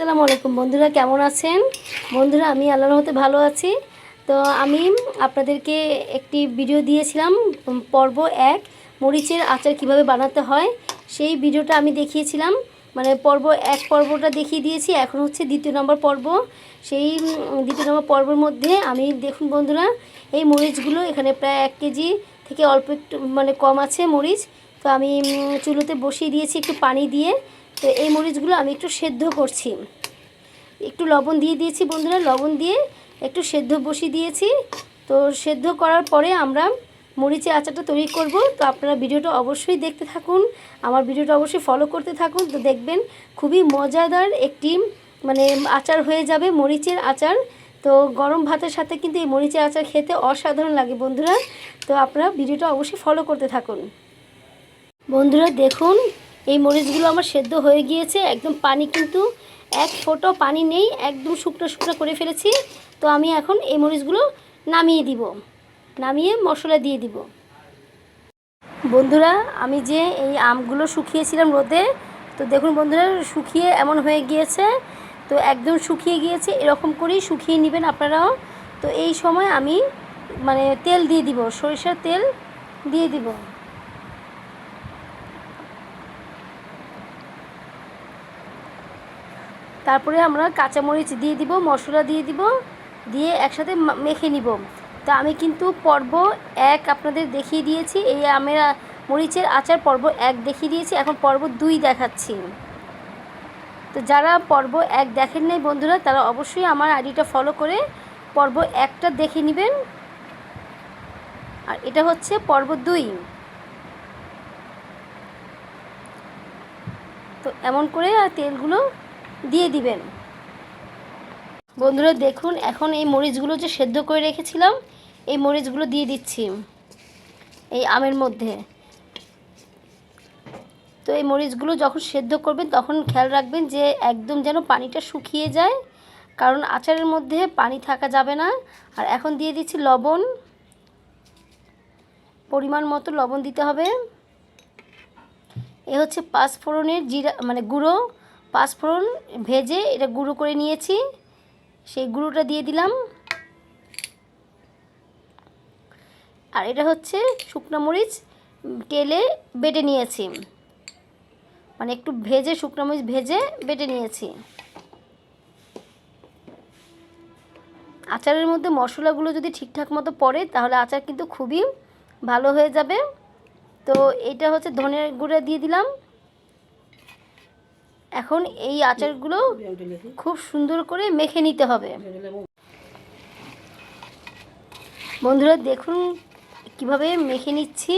আসসালামু আলাইকুম। বন্ধুরা, কেমন আছেন? বন্ধুরা, আমি আল্লাহর মতে ভালো আছি। তো আমি আপনাদেরকে একটি ভিডিও দিয়েছিলাম পর্ব এক, মরিচের আচার কীভাবে বানাতে হয়। সেই ভিডিওটা আমি দেখিয়েছিলাম মানে পর্ব এক পর্বটা দেখিয়ে দিয়েছি, এখন হচ্ছে দ্বিতীয় নম্বর পর্ব। সেই দ্বিতীয় নম্বর পর্বের মধ্যে আমি, দেখুন বন্ধুরা, এই মরিচগুলো এখানে প্রায় এক কেজি থেকে অল্প একটু মানে কম আছে মরিচ। তো আমি চুলোতে বসিয়ে দিয়েছি একটু পানি দিয়ে। তো এই মরিচগুলো আমি একটু সেদ্ধ করছি। একটু লবণ দিয়ে দিয়েছি বন্ধুরা, লবণ দিয়ে একটু সেদ্ধ বসিয়ে দিয়েছি। তো সেদ্ধ করার পরে আমরা মরিচের আচারটা তৈরি করব। তো আপনারা ভিডিওটা অবশ্যই দেখতে থাকুন, আমার ভিডিওটা অবশ্যই ফলো করতে থাকুন। তো দেখবেন খুবই মজাদার একটি মানে আচার হয়ে যাবে মরিচের আচার। তো গরম ভাতের সাথে কিন্তু এই মরিচের আচার খেতে অসাধারণ লাগে বন্ধুরা। তো আপনারা ভিডিওটা অবশ্যই ফলো করতে থাকুন। বন্ধুরা দেখুন এই মরিচগুলো আমার সেদ্ধ হয়ে গিয়েছে, একদম পানি কিন্তু এক ফোঁটো পানি নেই, একদম শুকনো শুকনো করে ফেলেছি। তো আমি এখন এই মরিচগুলো নামিয়ে দিব, নামিয়ে মশলা দিয়ে দিব। বন্ধুরা, আমি যে এই আমগুলো শুকিয়েছিলাম রোদে, তো দেখুন বন্ধুরা, শুকিয়ে এমন হয়ে গিয়েছে। তো একদম শুকিয়ে গিয়েছে, এরকম করেই শুকিয়ে নেবেন আপনারাও। তো এই সময় আমি মানে তেল দিয়ে দিব, সরিষার তেল দিয়ে দিব। তারপরে আমরা কাঁচামরিচ দিয়ে দিব, মশলা দিয়ে দিব, দিয়ে একসাথে মেখে নিব। তো আমি কিন্তু পর্ব এক আপনাদের দেখিয়ে দিয়েছি, এই আমের মরিচের আচার পর্ব এক দেখিয়ে দিয়েছি, এখন পর্ব দুই দেখাচ্ছি। তো যারা পর্ব এক দেখেন নাই বন্ধুরা, তারা অবশ্যই আমার আইডিটা ফলো করে পর্ব একটা দেখে নেবেন। আর এটা হচ্ছে পর্ব দুই। তো এমন করে তেলগুলো দিয়ে দিবেন। বন্ধুরা, দেখুন, এখন এই মরিচগুলো যে সেদ্ধ করে রেখেছিলাম, এই মরিচগুলো দিয়ে দিচ্ছি, এই আমের মধ্যে। তো এই মরিচগুলো যখন সেদ্ধ করবেন, তখন খেয়াল রাখবেন যে একদম যেন পানিটা শুকিয়ে যায়, কারণ আচারের মধ্যে পানি থাকা যাবে না। আর এখন দিয়ে দিচ্ছি লবণ। পরিমাণ মতো লবণ দিতে হবে। এ হচ্ছে পাঁচফোড়নের জিরা মানে গুঁড়ো। পাঁচফোড়ন ভেজে এটা গুঁড়ো করে নিয়েছি। সেই গুঁড়োটা দিয়ে দিলাম। আর এটা হচ্ছে শুকনো মরিচ তেলে বেটে নিয়েছি। মানে একটু ভেজে শুকনো মরিচ ভেজে বেটে নিয়েছি। আচারের মধ্যে মশলাগুলো যদি ঠিকঠাক মতো পড়ে, তাহলে আচার কিন্তু খুবই ভালো হয়ে যাবে। তো এটা হচ্ছে ধনের গুঁড়া দিয়ে দিলাম। এখন এই আচারগুলো খুব সুন্দর করে মেখে নিতে হবে। বন্ধুরা, দেখুন কীভাবে মেখে নিচ্ছি।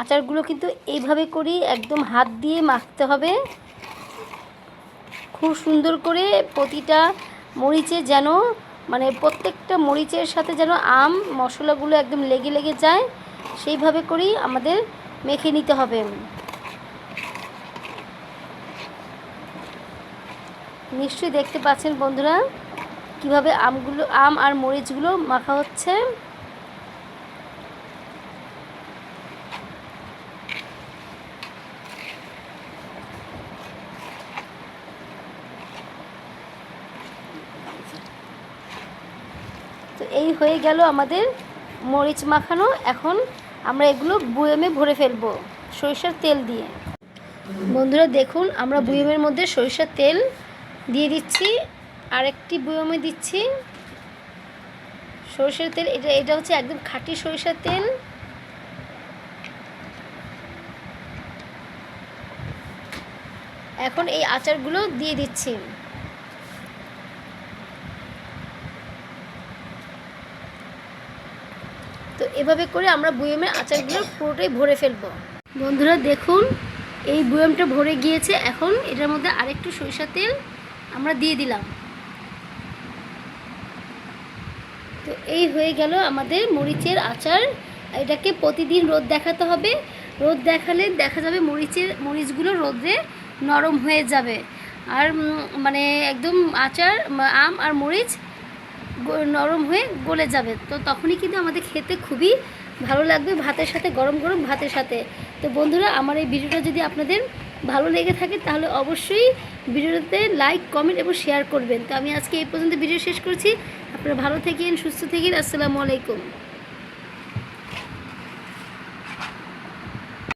আচারগুলো কিন্তু এইভাবে করেই একদম হাত দিয়ে মাখতে হবে। খুব সুন্দর করে প্রতিটা মরিচে যেন মানে প্রত্যেকটা মরিচের সাথে যেন আম, মশলাগুলো একদম লেগে লেগে যায়, সেইভাবে করেই আমাদের মেখে নিতে হবে। নিশ্চয়ই দেখতে পাচ্ছেন বন্ধুরা, কীভাবে আমগুলো, আম আর মরিচগুলো মাখা হচ্ছে। তো এই হয়ে গেল আমাদের মরিচ মাখানো। এখন আমরা এগুলো বুয়েমে ভরে ফেলব সরিষার তেল দিয়ে। বন্ধুরা দেখুন, আমরা বুয়েমের মধ্যে সরিষার তেল দিয়ে দিচ্ছি। আরেকটি বুয়েমে দিচ্ছি। সরষের তেল, এটা এটা হচ্ছে একদম খাঁটি সরিষার তেল। এখন এই আচারগুলো দিয়ে দিচ্ছি। তো এভাবে করে আমরা বুয়েমের আচারগুলো পুরোটাই ভরে ফেলব। বন্ধুরা, দেখুন, এই বুয়েমটা ভরে গিয়েছে। এখন এটার মধ্যে আরেকটু সরিষা তেল আমরা দিয়ে দিলাম। তো এই হয়ে গেল আমাদের মরিচের আচার। এটাকে প্রতিদিন রোদ দেখাতে হবে। রোদ দেখালে দেখা যাবে মরিচের, মরিচগুলো রোদে নরম হয়ে যাবে। আর মানে একদম আচার আম আর মরিচ নরম হয়ে গলে যাবে। তো তখনই কিন্তু আমাদের খেতে খুবই ভালো লাগবে ভাতের সাথে, গরম গরম ভাতের সাথে। তো বন্ধুরা, আমার এই ভিডিওটা যদি আপনাদের ভালো লেগে থাকে, তাহলে অবশ্যই ভিডিওতে লাইক কমেন্ট এবং শেয়ার করবেন। তো আমি আজকে এই পর্যন্ত ভিডিও শেষ করছি। আপনারা ভালো থেকেন, সুস্থ থেকেন। আসসালামু আলাইকুম।